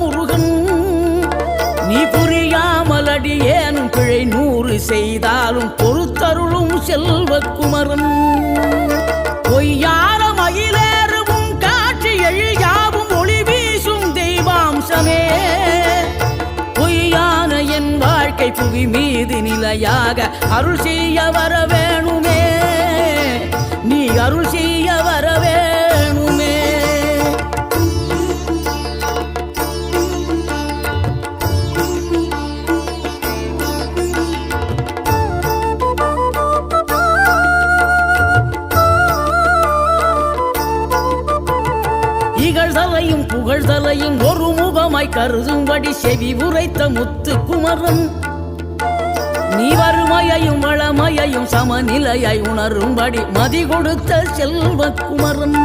முருகன். நீ புரியாமல் அடியேனும் பிழை நூறு செய்தாலும் பொறுத்தருளும் செல்வக்குமரன். பொய்யார மயிலேறவும் காட்சி எழுயாவும் ஒளி வீசும் தெய்வாம்சமே. பொய்யான என் வாழ்க்கை புவி மீது நிலையாக அருள் செய்ய வர வேணுமே. நீ அருள் செய்ய இகழ்தலையும் புகழ்தலையும் ஒரு முகமாய் கருதும்படி செவி உரைத்த முத்து குமரன் நீ வறுமையையும் வளமையையும் சமநிலையாய் உணரும்படி மதி கொடுத்த செல்வ குமரன்